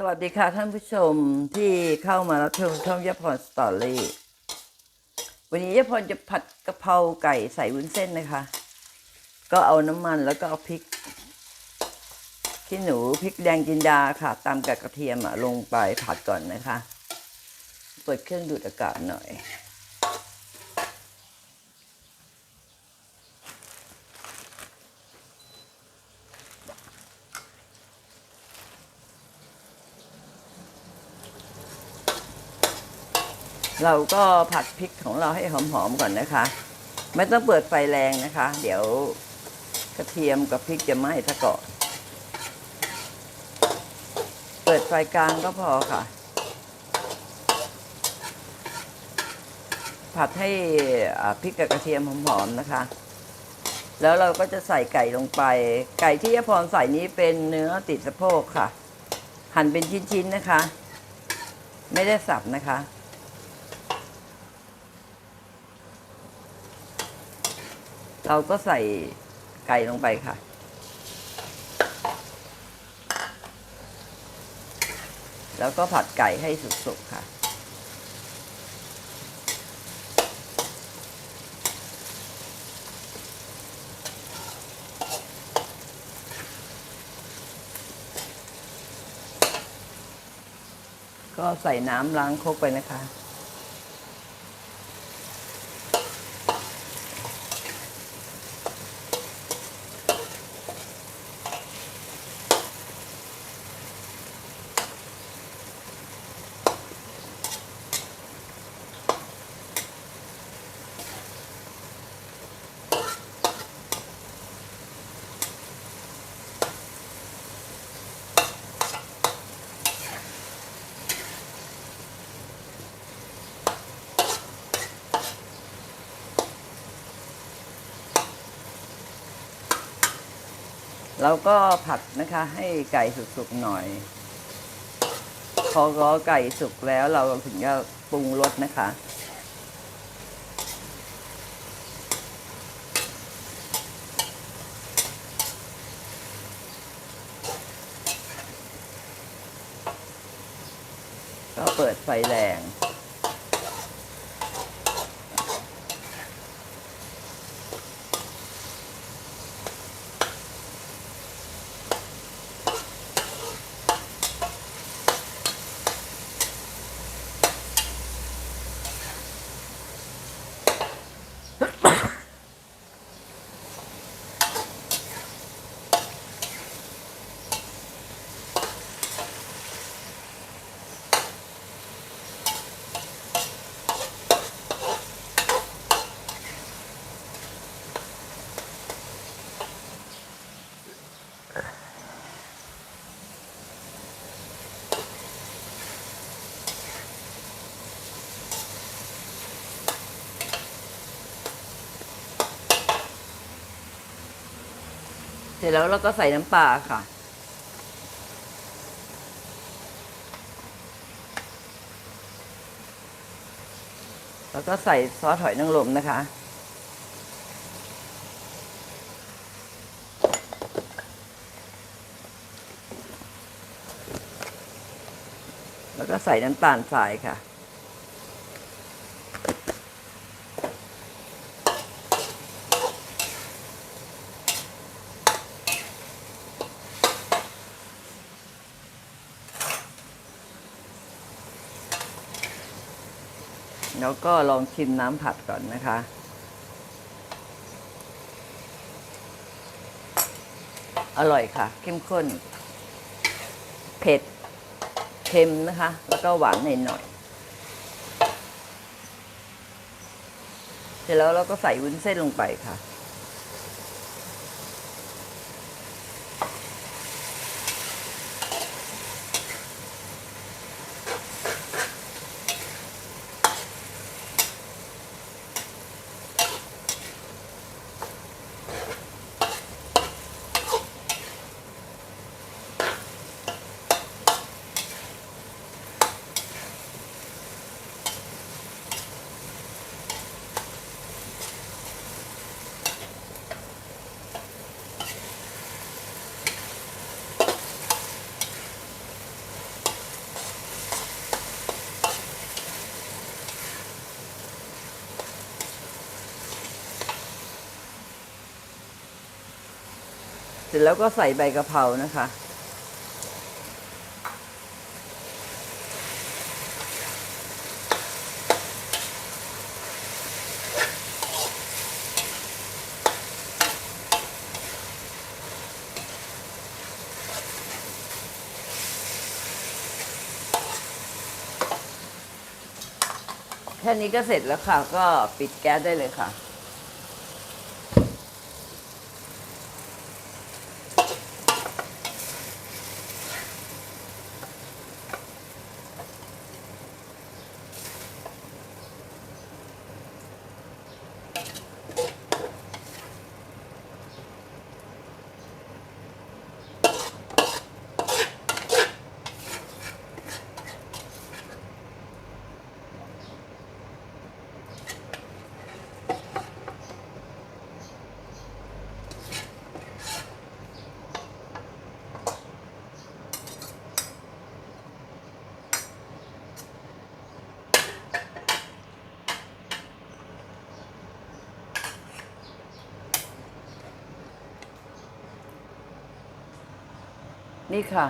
สวัสดีค่ะท่านผู้ชมที่เข้ามารับชมช่องยพรสตอรี่วันนี้ยพรจะผัดกะเพราไก่ใส่วุ้นเส้นนะคะ ก็เอาน้ำมันแล้วก็เอาพริกขี้หนูพริกแดงจินดาค่ะตามกับกระเทียมลงไปผัดก่อนนะคะ เปิดเครื่องดูดอากาศหน่อย เราก็ผัดพริกของเราให้หอมๆก่อนนะคะ ไม่ต้องเปิดไฟแรงนะคะ เดี๋ยวกระเทียมกับพริกจะไหม้ซะก่อนเปิดไฟกลางก็พอค่ะ ผัดให้พริกกับกระเทียมหอมๆนะคะ แล้วเราก็จะใส่ไก่ลงไป ไก่ที่ยพรใส่นี้เป็นเนื้อติดสะโพกค่ะ หั่นเป็นชิ้นๆนะคะ ไม่ได้สับนะคะ เราก็ใส่ไก่ลงไปค่ะ แล้วก็ผัดไก่ให้สุกๆค่ะ ก็ใส่น้ำล้างครกไปนะคะ เราก็ผัดนะคะให้ไก่สุกๆหน่อย พอรอไก่สุกแล้วเราถึงจะปรุงรสนะคะ ก็เปิดไฟแรง เสร็จแล้วเราก็ใส่น้ำปลาค่ะ แล้วก็ใส่ซอสหอยนางรมนะคะ แล้วก็ใส่น้ำตาลทรายค่ะ แล้วก็ลองชิมน้ำผัดก่อนนะคะ อร่อยค่ะ เข้มข้น เผ็ดเค็มนะคะ แล้วก็หวานหน่อยๆเสร็จแล้วเราก็ใส่วุ้นเส้นลงไปค่ะ ร็จแล้วก็ใส่ใบกะเพรานะคะ แค่นี้ก็เสร็จแล้วค่ะ ก็ปิดแก๊สได้เลยค่ะ นี่ค่ะ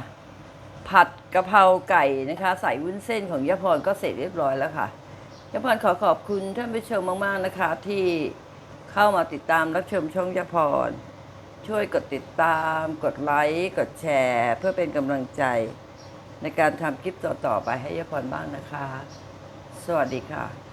ผัดกะเพราไก่นะคะ ใส่วุ้นเส้นของยะพรก็เสร็จเรียบร้อยแล้วค่ะยะพรขอขอบคุณท่านผู้ชมมากๆนะคะ ที่เข้ามาติดตามรับชมช่องยะพร ช่วยกดติดตาม กดไลค์กดแชร์ เพื่อเป็นกำลังใจ ในการทำคลิปต่อๆไปให้ยะพรบ้างนะคะ สวัสดีค่ะ